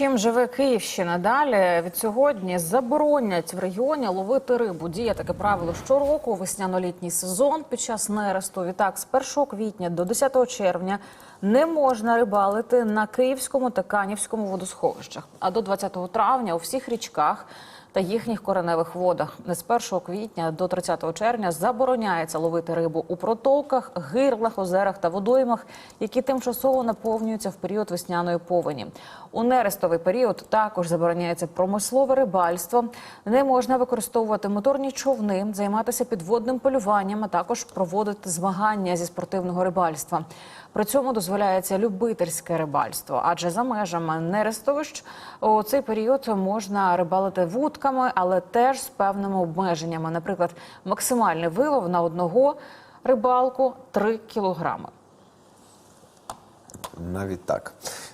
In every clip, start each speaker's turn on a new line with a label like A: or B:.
A: чим живе Київщина далі від сьогодні заборонять в регіоні ловити рибу. Діє таке правило щороку весняно-літній сезон під час нересту. Відтак, з 1 квітня до 10 червня не можна рибалити на Київському та Канівському водосховищах. А до 20 травня у всіх річках та їхніх кореневих водах. З 1 квітня до 30 червня забороняється ловити рибу у протоках, гирлах, озерах та водоймах, які тимчасово наповнюються в період весняної повені. У нерестовий період також забороняється промислове рибальство. Не можна використовувати моторні човни, займатися підводним полюванням, а також проводити змагання зі спортивного рибальства. При цьому дозволяється любительське рибальство, адже за межами нерестовищ у цей період можна рибалити вудками, але теж з певними обмеженнями. Наприклад, максимальний вилов на одного рибалку 3 кілограми.
B: Навіть так.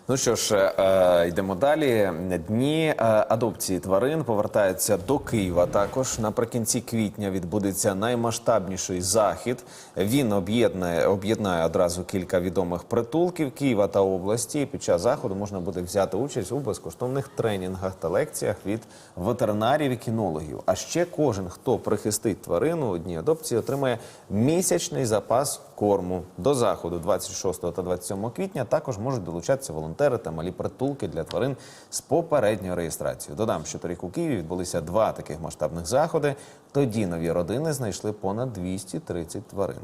B: Ну що ж, е, йдемо далі. Дні е, адопції тварин повертаються до Києва. Також наприкінці квітня відбудеться наймасштабніший захід. Він об'єднає об'єднає одразу кілька відомих притулків Києва та області. Під час заходу можна буде взяти участь у безкоштовних тренінгах та лекціях від ветеринарів і кінологів. А ще кожен, хто прихистить тварину у дні адопції, отримає місячний запас корму. До заходу 26 та 27 квітня також можуть долучатися волонтери та малі притулки для тварин з попередньою реєстрацією. Додам, що торік у Києві відбулися два таких масштабних заходи. Тоді нові родини знайшли понад 230 тварин.